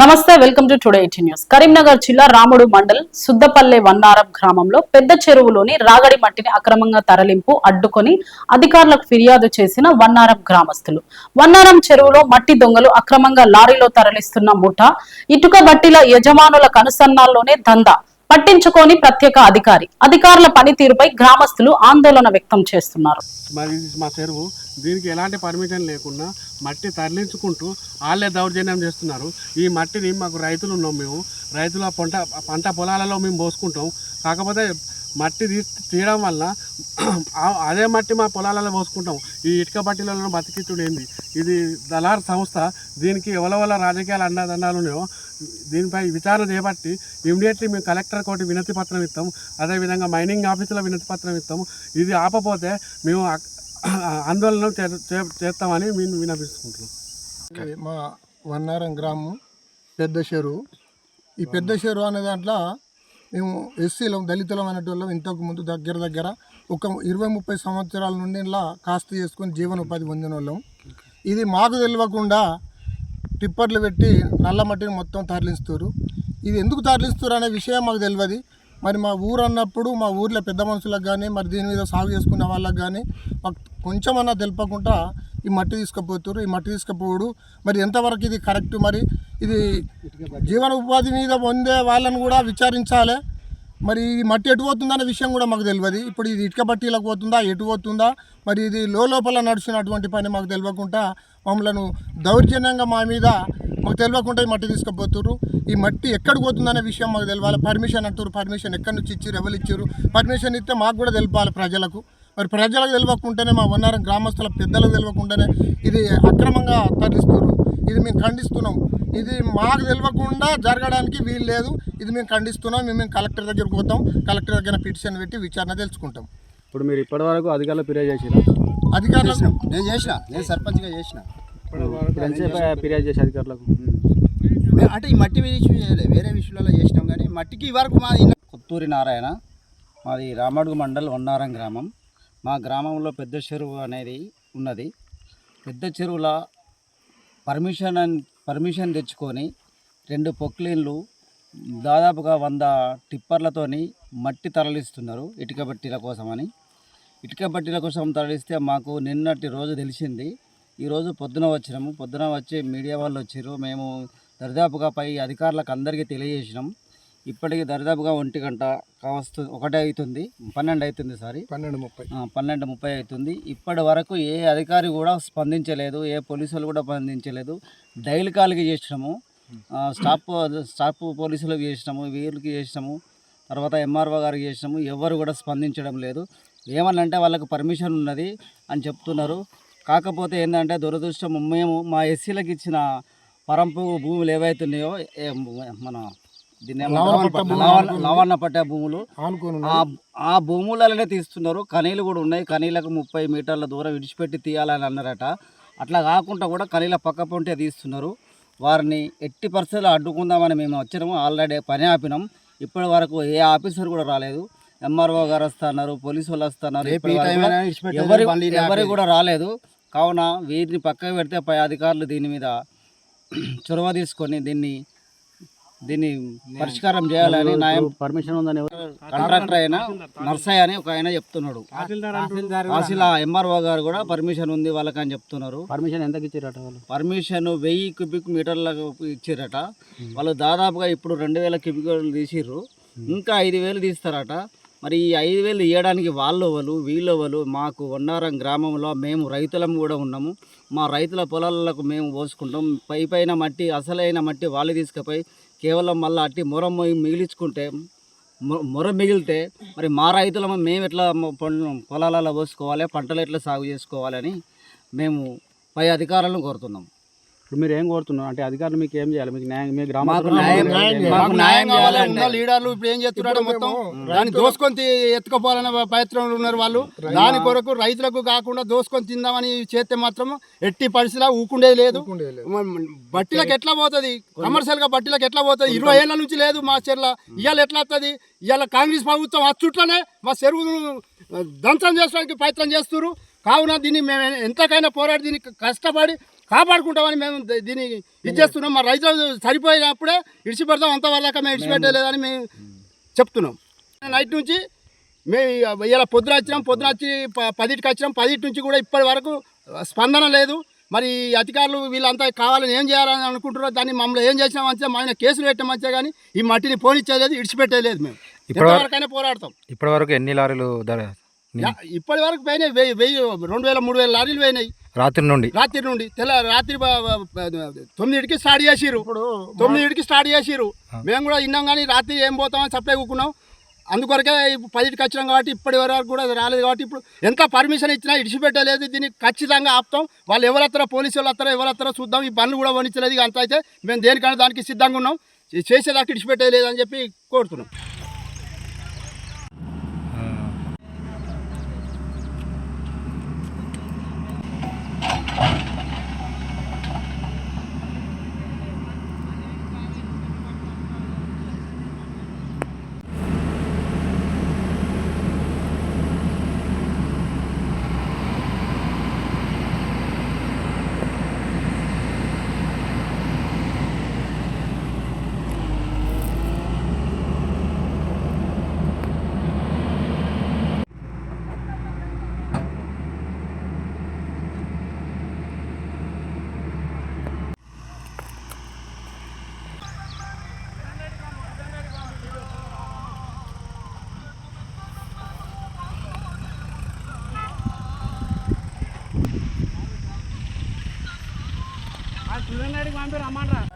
నమస్తే welcome to today eighty news. Karimnagar జిల్లా రాముడు మండల్ సుద్దపల్లె వన్నారం గ్రామంలో పెద్ద చెరువులోని రాగడి మట్టిని అక్రమంగా తరలింపు అడ్డుకొని అధికారులకు ఫిర్యాదు చేసిన వన్నారం గ్రామస్తులు. వన్నారం చెరువులో మట్టి దొంగలు అక్రమంగా లారీలో తరలిస్తున్న ముఠ ఇటుక బట్టిల యజమానుల కనుసన్నాల్లోనే దందా. పట్టించుకోని ప్రత్యేక అధికారి. అధికారుల పనితీరుపై గ్రామస్తులు ఆందోళన వ్యక్తం చేస్తున్నారు. మరి మా చెరువు. దీనికి ఎలాంటి పర్మిషన్ లేకుండా మట్టి తరలించుకుంటూ వాళ్ళే దౌర్జన్యం చేస్తున్నారు. ఈ మట్టిని మాకు రైతులు ఉన్నాం మేము. రైతుల పంట పంట పొలాలలో మేము పోసుకుంటాం. కాకపోతే మట్టి తీ తీయడం వల్ల అదే మట్టి మా పొలాలలో పోసుకుంటాం. ఈ ఇటుక బట్టిలలో బతికిచ్చుడు ఏంది? ఇది దళార్ సంస్థ. దీనికి ఎవరెవల రాజకీయాలు అండదండాలు ఉన్నాయో దీనిపై విచారణ చేపట్టి ఇమీడియట్లీ మేము కలెక్టర్ కోటి వినతి పత్రం ఇస్తాం. అదేవిధంగా మైనింగ్ ఆఫీసులో వినతి పత్రం ఇస్తాం. ఇది ఆపపోతే మేము ఆందోళన చే- చే- చేస్తామని మేము వినపిస్తుంటున్నాం మా వన్నారం గ్రామం పెద్ద చెరువు. ఈ పెద్ద చెరువు అనే దాంట్లో మేము ఎస్సీలం దళితులం అనేటోళ్ళం ఇంతకు ముందు దగ్గర దగ్గర ఒక ఇరవై ముప్పై సంవత్సరాల నుండి ఇలా కాస్త చేసుకొని జీవనోపాధి పొందిన వాళ్ళం ఇది మాకు తెలియకుండా టిప్పర్లు పెట్టి నల్ల మట్టిని మొత్తం తరలిస్తారు ఇది ఎందుకు తరలిస్తారు అనే విషయం మాకు తెలియదు మరి మా ఊరు అన్నప్పుడు మా ఊర్లో పెద్ద మనుషులకు కానీ మరి దీని మీద సాగు చేసుకునే వాళ్ళకి కానీ మాకు కొంచెమన్నా తెలిపకుండా ఈ మట్టి తీసుకుపోతారు ఈ మట్టి తీసుకుపోడు మరి ఎంతవరకు ఇది కరెక్ట్? మరి ఇది జీవన ఉపాధి మీద పొందే వాళ్ళని కూడా విచారించాలి. మరి ఈ మట్టి ఎటు పోతుందనే విషయం కూడా మాకు తెలియదు. ఇప్పుడు ఇది ఇటుక బట్టీలకు పోతుందా ఎటు పోతుందా? మరి ఇది లోపల నడుచున్నటువంటి పని మాకు తెలియకుండా మమ్మలను దౌర్జన్యంగా మా మీద మాకు తెలియకుండా ఈ మట్టి తీసుకుపోతున్నారు ఈ మట్టి ఎక్కడికి పోతుందనే విషయం మాకు తెలియాలి పర్మిషన్ అంటారు పర్మిషన్ ఎక్కడి నుంచి ఇచ్చారు ఎవరు ఇచ్చారు పర్మిషన్ ఇస్తే మాకు కూడా తెలిపాలి ప్రజలకు. మరి ప్రజలకు తెలియకుండానే మా వన్నారం గ్రామస్తుల పెద్దలకు తెలియకుండానే ఇది అక్రమంగా తరలిస్తారు ఇది మేము ఖండిస్తున్నాం. ఇది మాకు తెలియకుండా జరగడానికి వీలు లేదు. ఇది మేము ఖండిస్తున్నాం. మేము మేము కలెక్టర్ దగ్గరికి పోతాం. కలెక్టర్ దగ్గర పిటిషన్ పెట్టి విచారణ తెలుసుకుంటాం. ఇప్పుడు మీరు ఇప్పటి వరకు అధికారులు ఫిర్యాదు చేసిరా? అధికారులకు నేను చేసిన. నేను సర్పంచ్గా చేసిన. ఇప్పుడు ఎంతసేపు ఫిర్యాదు చేసి అధికారులకు. అంటే ఈ మట్టి విషయం చేయలేదు వేరే విషయాలలో చేసినాం కానీ మట్టికి వరకు మాది ఇల్లు- కొత్తూరి నారాయణ మాది రామడుగు మండల్ వన్నారం గ్రామం. మా గ్రామంలో పెద్ద చెరువు అనేది ఉన్నది. పెద్ద చెరువుల పర్మిషన్ అన్- పర్మిషన్ తెచ్చుకొని రెండు పొక్లీన్లు దాదాపుగా వంద టిప్పర్లతోని మట్టి తరలిస్తున్నారు ఇటుక బట్టీల కోసమని. ఇటుక బట్టీల కోసం తరలిస్తే మాకు నిన్నటి రోజు తెలిసింది ఈరోజు పొద్దున వచ్చినాము. పొద్దున వచ్చి మీడియా వాళ్ళు వచ్చారు మేము దరిదాపుగా పై అధికారులకు అందరికీ తెలియజేసినాం. ఇప్పటికి దరిదాపుగా ఒంటి గంట కావస్తు ఒకటే అవుతుంది పన్నెండు అవుతుంది సారీ. పన్నెండు ముప్పై. పన్నెండు ముప్పై అవుతుంది ఇప్పటి వరకు ఏ అధికారి కూడా స్పందించలేదు. ఏ పోలీసులు కూడా స్పందించలేదు. డైల్ కాల్కి చేసినాము. స్టాప్ స్టాప్ పోలీసులకు చేసినాము. వీళ్ళకి చేసినాము. తర్వాత ఎంఆర్ఓ గారికి చేసినాము. ఎవరు కూడా స్పందించడం లేదు. ఏమనంటే వాళ్ళకి పర్మిషన్ ఉన్నది అని చెప్తున్నారు. కాకపోతే ఏంటంటే దురదృష్టం మేము మా ఎస్సీలకు ఇచ్చిన పరంపు భూములు ఏవైతున్నాయో మన దీన్ని? లవణ పట్ట భూములు. ఆ భూములలోనే తీస్తున్నారు. కనీలు కూడా ఉన్నాయి. కనీలకు ముప్పై మీటర్ల దూరం విడిచిపెట్టి తీయాలని అన్నారట. అట్లా కాకుండా కూడా కనీల పక్క పొంటే తీస్తున్నారు. వారిని ఎట్టి పరిస్థితుల్లో అడ్డుకుందామని మేము వచ్చినాము ఆల్రెడీ పని ఆపినాం. ఇప్పటి వరకు ఏ ఆఫీసర్ కూడా రాలేదు. ఎంఆర్ఓ గారు వస్తున్నారు పోలీసు వాళ్ళు వస్తున్నారు. ఎవరు కూడా రాలేదు. కావున వీరిని పక్కకు పెడితే పై అధికారులు దీని మీద చొరవ తీసుకొని దీన్ని దీన్ని పరిష్కారం చేయాలని న్యాయం పర్మిషన్ ఉందని కాంట్రాక్టర్ అయినా నర్సయ్య అని ఒక ఆయన చెప్తున్నాడు. తహసీల్ ఎంఆర్ఓ గారు కూడా పర్మిషన్ ఉంది వాళ్ళకని చెప్తున్నారు. పర్మిషన్ ఎంతకి ఇచ్చారట వాళ్ళు? పర్మిషన్ వెయ్యి క్యూబిక్ మీటర్లకు ఇచ్చిరట. వాళ్ళు దాదాపుగా ఇప్పుడు రెండు వేల క్యూబిక్లు తీసిర్రు. ఇంకా ఐదు వేలు తీస్తారట. మరి ఈ ఐదు వేలు ఇవ్వడానికి వాళ్ళు వీళ్ళవలు? మాకు వన్నారం గ్రామంలో మేము రైతులం కూడా ఉన్నాము. మా రైతుల పొలాలకు మేము పోసుకుంటాం. పై పైన మట్టి అసలైన మట్టి వాళ్ళు తీసుకుపోయి కేవలం మళ్ళీ అట్టి మొర మిగిలించుకుంటే మొర మిగిలితే మరి మా రైతులము మేము ఎట్లా పొలాలలో పోసుకోవాలి పంటలు ఎట్లా సాగు చేసుకోవాలని మేము పై అధికారులను కోరుతున్నాం. ఇప్పుడు మీరు ఏం కోరుతున్నారు? అంటే అధికారులు మీకు ఏం చేయాలి? మీకు న్యాయం మీ మాకు గ్రామాల్లో న్యాయం- లీడర్లు. ఇప్పుడు ఏం చేస్తున్నాడు మొత్తం? దాన్ని దోసుకొని ఎత్తుకుపోవాలనే ప్రయత్నంలో ఉన్నారు వాళ్ళు. దాని కొరకు రైతులకు కాకుండా దోసుకొని తిందామని చేస్తే మాత్రం ఎట్టి పరిస్థితిలో ఊకుండేది లేదు. బట్టీలకు ఎట్లా పోతుంది? కమర్షియల్గా బట్టీలకు ఎట్లా పోతుంది? ఇరవై ఏళ్ళ నుంచి లేదు మా చెర్ల. ఇవాళ ఎట్లా వస్తుంది ఇవాళ కాంగ్రెస్ ప్రభుత్వం అచ్చుట్లనే మా చెరువును ధ్వంసం చేసుకోవడానికి ప్రయత్నం చేస్తున్నారు కావున దీన్ని మేము ఎంతకైనా పోరాడి దీనికి కష్టపడి కాపాడుకుంటామని మేము దీన్ని ఇది చేస్తున్నాం మా రైతులు సరిపోయినప్పుడే ఇడిచిపెడతాం. అంతవరదాకా మేము ఇడిచిపెట్టలేదని మేము చెప్తున్నాం. నైట్ నుంచి మేము ఇలా పొద్దున వచ్చినాం. పొద్దున వచ్చి పదింటికి వచ్చినాం. పదింటి నుంచి కూడా ఇప్పటి వరకు స్పందన లేదు. మరి ఈ అధికారులు వీళ్ళంతా కావాలని ఏం చేయాలని అనుకుంటున్నారో దాన్ని మమ్మల్ని ఏం చేసినా మంచిగా మా ఆయన కేసులు పెట్టిన మంచిగా కానీ ఈ మట్టిని పోనిచ్చేది ఇడిచిపెట్టేది మేము. ఎంతవరకైనా పోరాడతాం. ఇప్పటి వరకు ఎన్ని లారీలు ఇప్పటి వరకు పోయినాయి. వెయ్యి వెయ్యి రెండు వేల మూడు వేల లారీలు పోయినాయి. రాత్రి నుండి. రాత్రి నుండి. తెల్ల రాత్రి తొమ్మిదింటికి స్టార్ట్ చేసిర్రు. తొమ్మిదింటికి స్టార్ట్ చేసిర్రు. మేము కూడా విన్నాం కానీ రాత్రి ఏం పోతామని సప్లై కూకున్నాం. అందుకొరకే ఇప్పుడు పదింటికి వచ్చినాం కాబట్టి ఇప్పటి వరకు కూడా అది రాలేదు కాబట్టి ఇప్పుడు ఎంత పర్మిషన్ ఇచ్చినా ఇడిచిపెట్టలేదు. దీన్ని ఖచ్చితంగా ఆపుతాం. వాళ్ళు ఎవరు వస్తారో పోలీసు వాళ్ళు వస్తారో ఎవరు వస్తారో చూద్దాం. ఈ బండ్లు కూడా వణించలేదు అంత అయితే మేము దేనికైనా దానికి సిద్ధంగా ఉన్నాం. చేసేదాకా ఇడిచిపెట్టలేదు అని చెప్పి కోరుతున్నాం. వీళ్ళు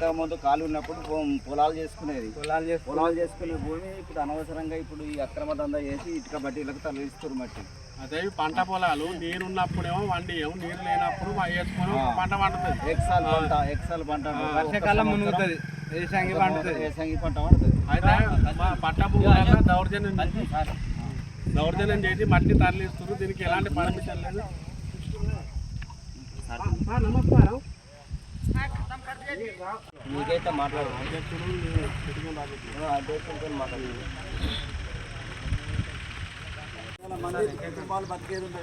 ఇంతకుముందు ఖాళీ ఉన్నప్పుడు పొలాలు చేసుకునేది. పొలాలు చేసు పొలాలు చేసుకునే భూమి ఇప్పుడు అనవసరంగా ఇప్పుడు ఈ అక్రమ దందా చేసి ఇటుక బట్టీలకు తరలిస్తారు మట్టి. అదే పంట పొలాలు నీరు ఉన్నప్పుడేమో వండియం నీరు లేనప్పుడు వేసుకొని పంట పండుతుంది. ఎక్సాల్ పంట ఎక్సాల్ పంట వర్షాకాలం మునుగుతుంది. ఏసంగి పండుతుంది. ఏసంగి పంట పండుతుంది. అయితే మా పట్ట భూములలో దౌర్జన్యం చేసి దౌర్జన్యం చేసి మట్టి తరలిస్తున్నారు దీనికి ఎలాంటి పర్మిషన్ లేదు. నమస్కారం. మీకైతే మాట్లాడు.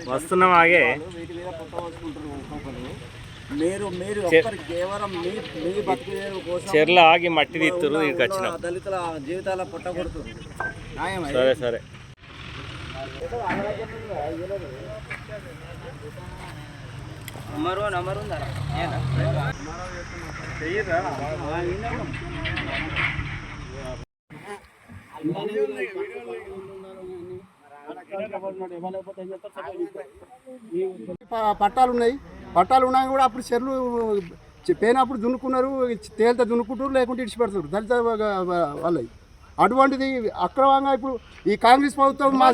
వస్తున్నాం ఆగే. వీటి మీద పుట్టవచ్చుకుంటారు ఒక్కొక్కరు మీరు మీరు కేవలం మీ మీ బతికేరు కోసం చెర్ల ఆగి మట్టి ఇక్కడికి వచ్చినాం. దళితుల జీవితాల పుట్టగొడుతుంది న్యాయం అది. సరే సరే. ఉందా పట్టాలు ఉన్నాయి. పట్టాలు ఉన్నాయి కూడా అప్పుడు చెర్లు పోయినప్పుడు దున్నుకున్నారు తేలితే దున్నుకుంటారు లేకుంటే ఇడిచిపెడతారు దళిత వాళ్ళవి. అటువంటిది అక్రమంగా ఇప్పుడు ఈ కాంగ్రెస్ ప్రభుత్వం మా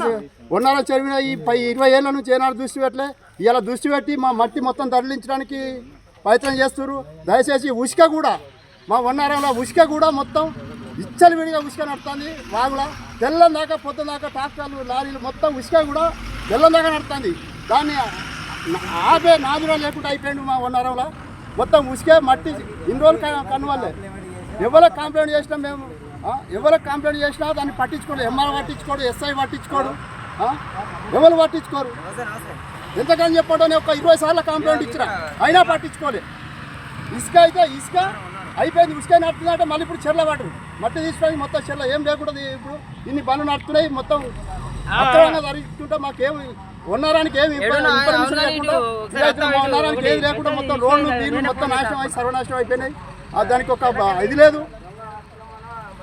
ఉన్నారో చదివిన ఈ పై ఇరవై ఏళ్ళ నుంచి ఏనాడు దృష్టి పెట్టలే. ఇలా దృష్టి పెట్టి మా మట్టి మొత్తం తరలించడానికి ప్రయత్నం చేస్తున్నారు. దయచేసి ఉసుక కూడా మా వన్నారంలో ఉసుక కూడా మొత్తం ఇచ్చలు విడిగా ఉసుక నడుతుంది వాగులా తెల్లం దాకా పొద్దున దాకా ట్రాక్టర్లు లారీలు మొత్తం ఉసుక కూడా తెల్లం దాకా నడుతుంది దాన్ని ఆపే నాదురా లేకుండా అయిపోయింది మా వన్నారంలో. మొత్తం ఉసుకే మట్టి ఇన్ని రోజులు కనువల్లే. ఎవరికి కంప్లైంట్ చేసినా మేము ఎవరికి కంప్లైంట్ చేసినా దాన్ని పట్టించుకోడు ఎంఆర్ పట్టించుకోడు ఎస్ఐ పట్టించుకోడు ఎవరు పట్టించుకోరు? ఎంతకని చెప్పడం ఒక ఇరవై సార్లు కంప్లైంట్ ఇచ్చిన అయినా పట్టించుకోలే. ఇసుక అయితే ఇసుక అయిపోయింది. ఇసుక నడుతుందంటే మళ్ళీ ఇప్పుడు చెర్ల పడరు మట్టి తీసుకొని మొత్తం చెర్ల ఏం లేకుండా ఇప్పుడు ఇన్ని బండ్లు నడుతున్నాయి మొత్తం అక్రమంగా జరుగుతుంటే మాకేం ఉన్నారానికి ఏమి ఉన్నారానికి ఏది లేకుండా మొత్తం రోడ్లు నీళ్ళు మొత్తం నాశనం అయి సర్వనాశనం అయిపోయినాయి. దానికి ఒక ఇది లేదు.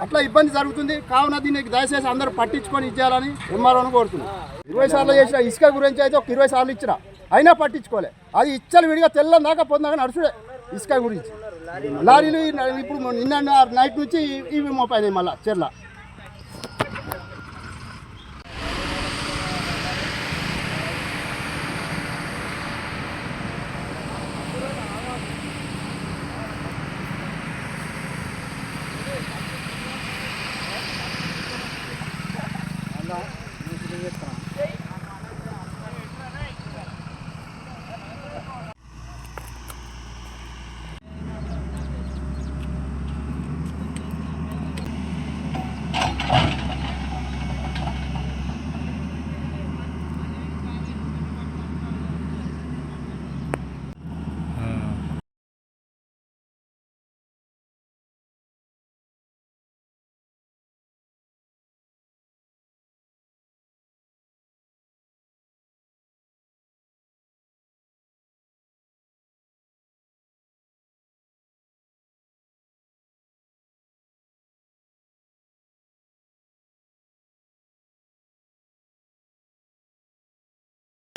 అట్లా ఇబ్బంది జరుగుతుంది. కావున దీనికి దయచేసి అందరూ పట్టించుకొని ఇచ్చేయాలని ఎంఆర్ఓని కోరుతున్నాను ఇరవై సార్లు చేసిన ఇసుక గురించి అయితే ఒక ఇరవై సార్లు ఇచ్చిన అయినా పట్టించుకోలే. అది ఇచ్చలు విడిగా తెల్లం దాకా పొందాక నడుచుడే ఇసుక గురించి. లారీలు ఇప్పుడు నిన్న నైట్ నుంచి ఇవి మోపాయి మళ్ళీ చెర్ల. 对。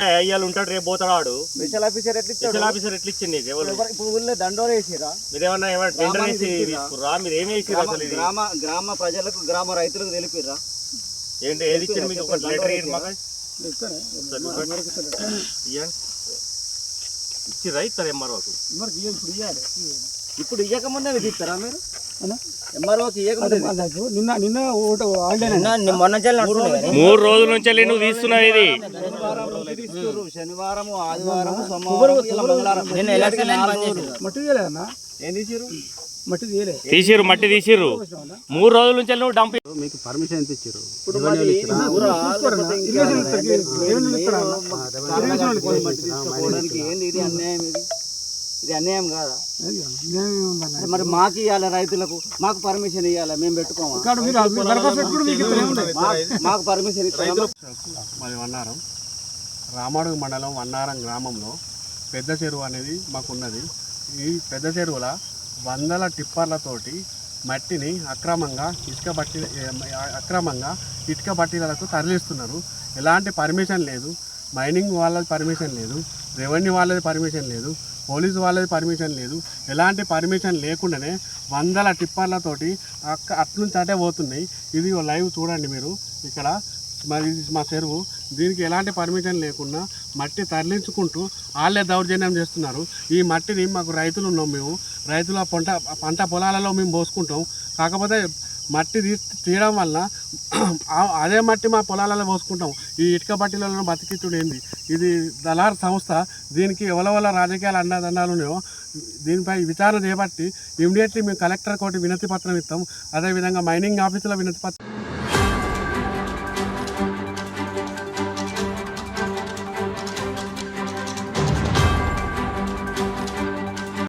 అయ్యాలు ఉంటాడు రేపు పోతాడు. వాడు స్పెషల్ ఆఫీసర్ ఎట్లా? స్పెషల్ ఆఫీసర్ ఎట్లా ఇచ్చింది నీకు? ఎవరు? ఎవరు- ఇప్పుడు ఊళ్ళో దండోలు వేసిరా టెండర్ వేసి తీసుకుర్రా? మీరు ఏమి గ్రామ అసలు గ్రామ గ్రామ ప్రజలకు గ్రామ రైతులకు తెలిపిర్రా? ఏంటి ఏది ఇచ్చింది మీకు? ఒక లెటర్. ఇచ్చిర్రా ఇస్తారు ఎంఆర్ఓకి ఇప్పుడు ఇయ్యక ముందే ఇది ఇస్తారా మీరు? నిన్న నిన్న ఒకటి మూడు రోజుల నుంచి నువ్వు తీస్తున్నావు ఇది. శనివారం ఆదివారం మట్టి తీసిరు మట్టి తీసిర్రు మూడు రోజుల నుంచి నువ్వు డంప్ మీకు పర్మిషన్ ఎంత ఇచ్చారు ఏంది ఇది అన్యాయం ఇది ఇది అన్యాయం కాదా? మరి మాకు ఇవ్వాలి రైతులకు? మాకు పర్మిషన్ ఇవ్వాలి మేము పెట్టుకోమా? మాకు పర్మిషన్ ఇస్తారా? మాది వన్నారం రామాడుగు మండలం వన్నారం గ్రామంలో పెద్ద చెరువు అనేది మాకున్నది. ఈ పెద్ద చెరువుల వందల టిప్పర్లతోటి మట్టిని అక్రమంగా ఇటుక బట్టి అక్రమంగా ఇటుక బట్టీలకు తరలిస్తున్నారు. ఎలాంటి పర్మిషన్ లేదు. మైనింగ్ వాళ్ళది పర్మిషన్ లేదు. రెవెన్యూ వాళ్ళది పర్మిషన్ లేదు. పోలీసు వాళ్ళది పర్మిషన్ లేదు. ఎలాంటి పర్మిషన్ లేకుండానే వందల టిప్పర్లతోటి అక్క అట్నుంచి అటే పోతున్నాయి. ఇది లైవ్ చూడండి మీరు. ఇక్కడ మరి ఇది మా చెరువు. దీనికి ఎలాంటి పర్మిషన్ లేకుండా మట్టి తరలించుకుంటూ వాళ్ళే దౌర్జన్యం చేస్తున్నారు. ఈ మట్టిని మాకు రైతులు ఉన్నాం మేము. రైతుల పంట పంట పొలాలలో మేము పోసుకుంటాం. కాకపోతే మట్టి తీయడం వల్ల అదే మట్టి మా పొలాలలో పోసుకుంటాం. ఈ ఇటుక బట్టీలలో బతికించుడు ఏంది? ఇది దళార్ సంస్థ దీనికి ఎవరెవల రాజకీయాలు అండదండాలు ఉన్నాయో దీనిపై విచారణ చేపట్టి ఇమీడియట్లీ మేము కలెక్టర్ కోటి వినతి పత్రం ఇస్తాం. అదేవిధంగా మైనింగ్ ఆఫీసులో వినతి పత్రం